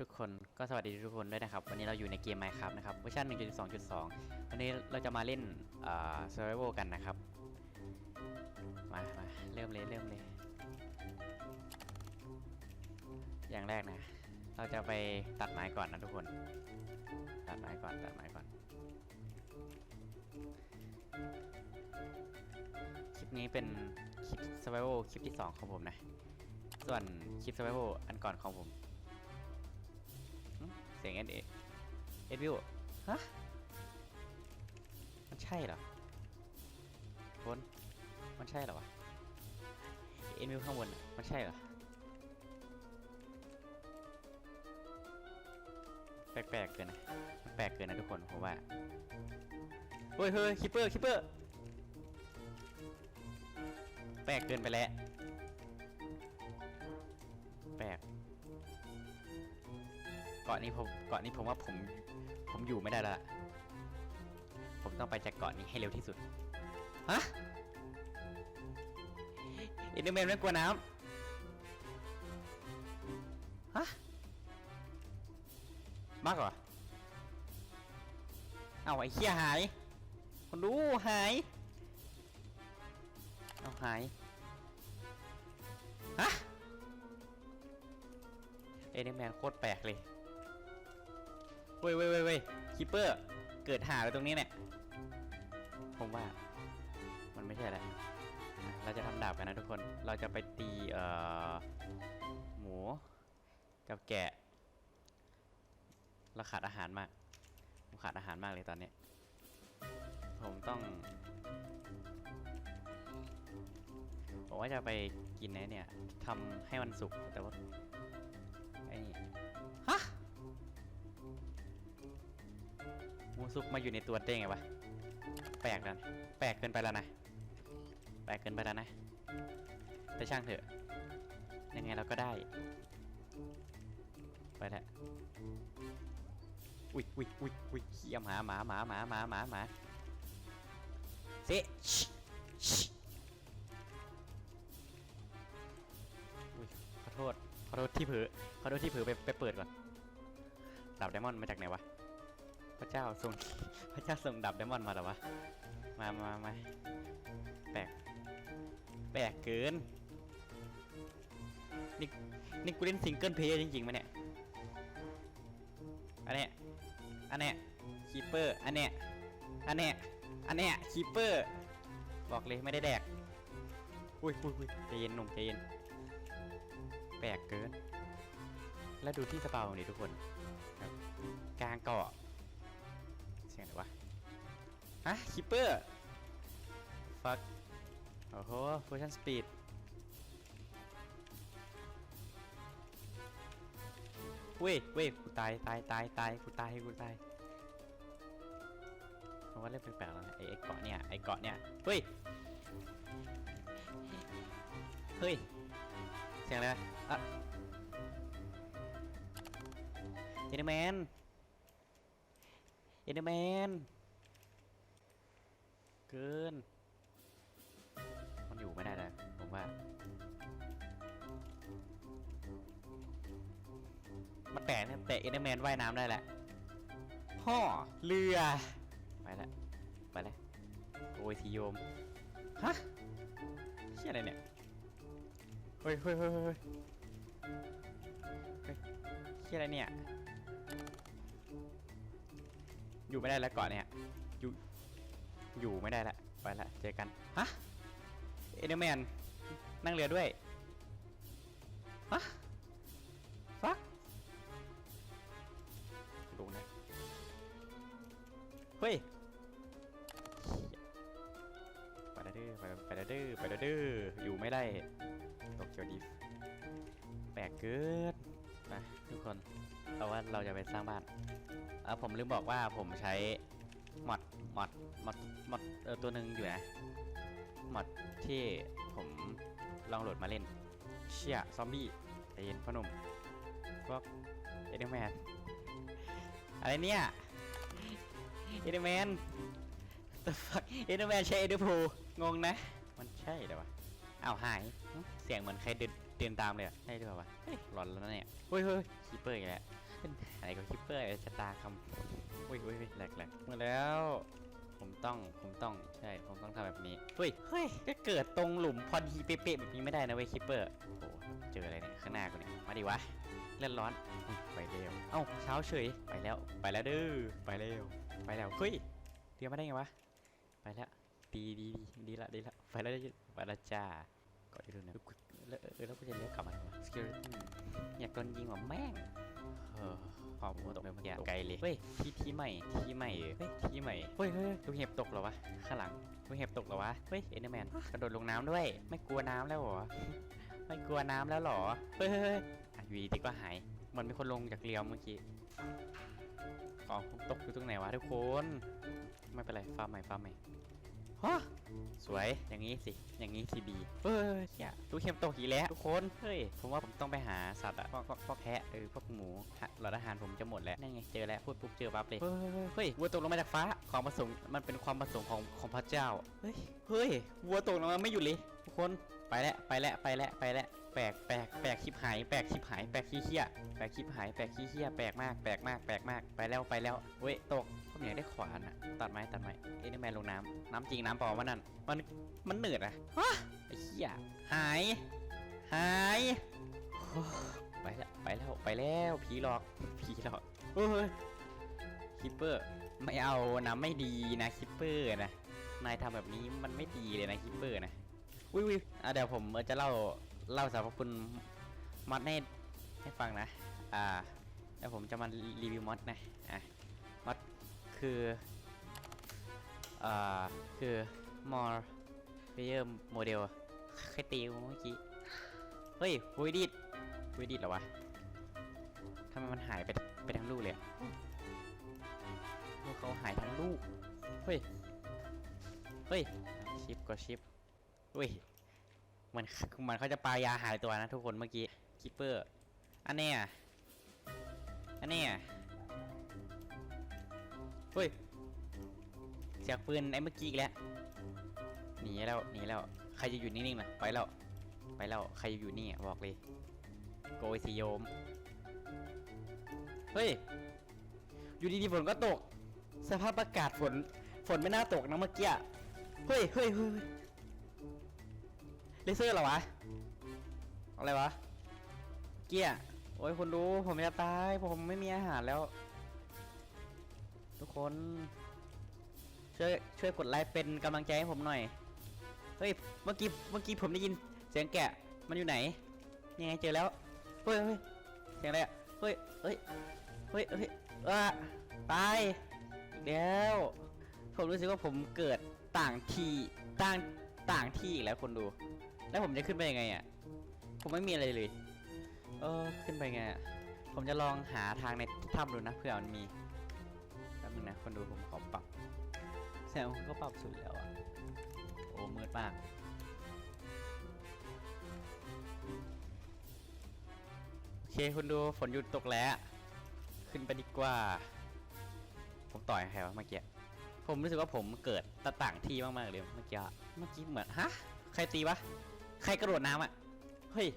ทุกคนก็สวัสดีทุกคนด้วยนะครับ วันนี้เราอยู่ในเกม Minecraft นะครับเวอร์ชัน1.2.2 วันนี้เราจะมาเล่นเอ่อ Survival กันนะครับ มามาเริ่มเลยเริ่มเลย อย่างแรกนะ เราจะไปตัดไม้ก่อนนะทุกคน ตัดไม้ก่อนตัดไม้ก่อน คลิปนี้เป็นคลิป Survival คลิปที่ 2 ของผมนะ ส่วนคลิป Survival อันก่อนของผม เสียงเอเอเอวิวฮะ มันใช่เหรอคนมันใช่เหรอวะเอ็นวิวข้างบนน่ะมันใช่เหรอ แปลกๆเกินนะมันแปลกเกินนะทุกคนผมว่า เฮ้ยเฮ้ยคิปเปอร์คิปเปอร์ แปลกเกินไปแล้วาะนี้ผมเกาะนี้ผมว่าผมผมอยู่ไม่ได้และผมต้องไปจากเกาะนี้ให้เร็วที่สุดฮะอินเดอร์แมนไม่กลัวน้ำฮะมากเหรอเอาไอ้เขี้ยหายคนดูหายเอาหายฮะเอเดนแมนโคตรแปลกเลย เว้ยเว้ยเว้ยเว้ยคิปเปอร์ เกิดหาเลยตรงนี้เนี่ย ผมว่า มันไม่ใช่แหละเราจะทำดาบกันนะทุกคน เราจะไปตีเอ่อหมูกับแกะ เราขาดอาหารมากผมขาดอาหารมากเลยตอนนี้ ผมต้องผมว่าจะไปกินไอ้เนี่ยทำให้มันสุกแต่ว่าไอ้นี่ฮะ มูสุกมาอยู่ในตัวได้ไงวะ แปลกกันแปลกเกินไปแล้วนะ แปลกเกินไปแล้วนะ แต่ช่างเถอะ ยังไงเราก็ได้ ไปแล้วอุ้ยอุ้ยอุ้ยอุ้ยเขี้ยหมาหมาหมาหมาหมาหมาหมาเซะชิชิอุ้ยขอโทษ ขอโทษที่เผลอขอโทษที่เผลอไปไปเปิดก่อนดาบไดมอนด์มาจากไหนวะ พระเจ้าส่งพระเจ้าส่งดาบไดมอนด์มาหรอวะ มามามาแปลก แปลกเกิน นี่ นี่กูเล่นซิงเกิลเพลย์จริงๆไหมเนี่ย อันเนี้ย อันเนี้ยคีเปอร์ อันเนี้ย อันเนี้ย อันเนี้ยคีเปอร์ บอกเลยไม่ได้แดก อุ้ยอุ้ยอุ้ยใจเย็นหนุ่มใจเย็น แปลกเกิน แล้วดูที่สเปานี่ทุกคน กลางเกาะะคีเปอร์ฟักโอ้โหโพชั่นสปีดเว้ยเว้ยกูตายตายตายตายกูตายกูตายเพราะว่าเริ่มแปลกๆแล้วนะไอ้ไอ้เกาะเนี่ยไอ้เกาะเนี่ยเฮ้ยเฮ้ยเสียงอะไรอะเอเดอร์แมนเอเดอร์แมน เกิน มันอยู่ไม่ได้แล้วผมว่า มันแปลกเนี่ยแต่เอเดอร์แมนว่ายน้ำได้แหละห่อเรือ ไปแล้วไปแล้วโอ้ยทีโยม ฮะเชี่ยอะไรเนี่ย เฮ้ยเฮ้ยเฮ้ยเฮ้ยเชี่ยอะไรเนี่ย อยู่ไม่ได้แล้วเก่อนเนี่ย อยู่อยู่ไม่ได้ละ ไปละ เจอกัน ฮะ เอเดอร์แมน นั่งเรือด้วย ฮะ ฟักดูนะ เฮ้ย ไปแล้วดื้อไปไปแล้วดื้อไปแล้วดื้ออยู่ไม่ได้ตกเกียวดิฟแปลกเกินนะทุกคนเพราะว่าเราจะไปสร้างบ้านเออผมลืมบอกว่าผมใช้มอด มอดมอดมอดเออตัวหนึ่งอยู่นะมอดที่ผมลองโหลดมาเล่น เชี่ยซอมบี้ใจเย็นพ่อหนุ่มพวกเอเดอร์แมนอะไรเนี่ยเอเดอร์แมน the fuck เอเดอร์แมนใช้เอเดอร์พูงงนะ มันใช่เหรอวะอ้าวหายเสียงเหมือนใครเดินเดินตามเลยอะใช่หรือเปล่าวะเฮ้ยหลอนแล้วเนี่ยเฮ้ยเฮ้ยคีเปอร์อีกแล้ว เป็นอะไรกับคิปเปอร์ชะตาคำอุ้ยอุ้ยอุ้ยแหลกแหลกมาแล้ว ผมต้องผมต้องใช่ผมต้องทำแบบนี้เฮ้ยเฮ้ยก็เกิดตรงหลุมพอดีเป๊ะๆแบบนี้ไม่ได้นะเว้ยคิปเปอร์โอ้โหเจออะไรเนี่ยข้างหน้ากูเนี่ยมาดิวะเล่นร้อนอุ๊ยไปเร็วเอ้าเช้าเฉยไปแล้วไปแล้วเด้อไปเร็วไปแล้วเฮ้ยเดี๋ยวมาได้ไงวะไปแล้วดีดีดีดีละดีละไปแล้วไปแล้วจ้า ก็ได้ดูนะแล้วเออแล้วกูจะเลี้ยวกลับมาทำไมสกิลอยากโดนยิงว่ะแม่งเออพอผมตกไปเมื่อกี้ไกลเลยเฮ้ยที่ที่ใหม่ที่ใหม่เฮ้ยที่ใหม่เฮ้ยเฮ้ยลูกเห็บตกเหรอวะข้างหลังลูกเห็บตกเหรอวะเฮ้ยเอ็นเดอร์แมนกระโดดลงน้ำด้วย ไม่กลัวน้ำแล้วเหรอไม่กลัวน้ำแล้วเหรอเฮ้ยเฮ้ยเฮ้ยอะอยู่ดีๆก็หายเหมันมีคนลงจากเรือเมื่อกี้อ๋อผมตกอยู่ตรงไหนวะทุกคน ไม่เป็นไรฟ้าใหม่ฟ้าใหม่ ฮะสวยอย่างนี้สิอย่างนี้สิบีเฮ้ยเฮียลูกเข็มตกอีกแล้วทุกคนเฮ้ยผมว่าผมต้องไปหาสัตว์อะพวกพวกพวกแพะเออพวกหมูฮะหลอดอาหารผมจะหมดแล้วนั่นไงเจอแล้วพูดปุ๊บเจอปั๊บเลยเฮ้ยเฮ้ยเฮ้ยวัวตกลงมาจากฟ้าความประสงค์มันเป็นความประสงค์ของของพระเจ้าเฮ้ยเฮ้ยวัวตกลงมาไม่หยุดเลย ทุกคนไปแล้วไปแล้วไปแล้วไปแล้วแปลกแปลกแปลกชิบหายแปลกชิบหายแปลกขี้เหี้ยแปลกชิบหายแปลกขี้เหี้ยแปลกมากแปลกมากแปลกมากไปแล้วไปแล้วเว้ยตก ผมอยากได้ขวานอะตัดไม้ตัดไม้เอ็นแมนลงน้ำน้ำจริงน้ำปลอมวะนั่นมันมันเหนืดอะฮะไอ้เหี้ยหาย หายโอ้ไปแล้วไปแล้วไปแล้วผีหลอกผีหลอกเฮ้ยคิปเปอร์ไม่เอานะไม่ดีนะคิปเปอร์นะนายทำแบบนี้มันไม่ดีเลยนะคิปเปอร์นะวิวิอะเดี๋ยวผมจะเล่าเล่าสรรพคุณมอดให้ให้ฟังนะ อ่าเดี๋ยวผมจะมารีวิวมอดนะ อะมอด คืออ่าคือ more player model ใครตีเมื่อกี้ เฮ้ยวิดิดวิดิดเหรอวะทำไมมันหายไปไปทั้งลูกเลยลูกเขาหายทั้งลูก เฮ้ย เฮ้ย ชิปก็ชิปอุ้ยมันมันเขาจะปลายาหายตัวนะทุกคนเมื่อกี้คิปเปอร์ อันเนี้ยอันเนี้ย เฮ้ย เสียงปืนไอ้เมื่อกี้อีกแล้วหนีแล้วหนีแล้ว ใครจะอยู่นิ่งๆล่ะไปแล้ว ไปแล้ว ใครจะอยู่นี่อะบอกเลย โกยสิโยม เฮ้ย อยู่ดีๆฝนก็ตก สภาพอากาศฝน ฝนไม่น่าตกนะเมื่อกี้ เฮ้ยเฮ้ยเฮ้ยเลเซอร์เหรอวะ อะไรวะ เกียร์โอ้ยคนดูผมจะตาย ผมไม่มีอาหารแล้ว ทุกคนช่วยช่วยกดไลค์เป็นกำลังใจให้ผมหน่อย เฮ้ย เมื่อกี้ เมื่อกี้ผมได้ยินเสียงแกะ มันอยู่ไหน ยังไงเจอแล้ว เฮ้ยเฮ้ยเสียงอะไรอะเฮ้ย เฮ้ย เฮ้ย เฮ้ยอะตายอีกแล้วผมรู้สึกว่าผมเกิดต่างที่ต่าง ต่างที่อีกแล้วคนดู แล้วผมจะขึ้นไปยังไงอะผมไม่มีอะไรเลย เออ ขึ้นไปไง ผมจะลองหาทางในถ้ำดูนะเผื่อมันมี คนดูผมขอปรับแสงผมก็ปรับสุดแล้วอะโอ้มืดมากโอเคคุณดูฝนหยุดตกแล้ว ขึ้นไปดีกว่า ผมต่อยใครวะเมื่อกี้ผมรู้สึกว่าผมเกิดตะต่างที่มากๆเลยเมื่อกี้เมื่อกี้เหมือนฮะใครตีวะใครกระโดดน้ำอะเฮ้ย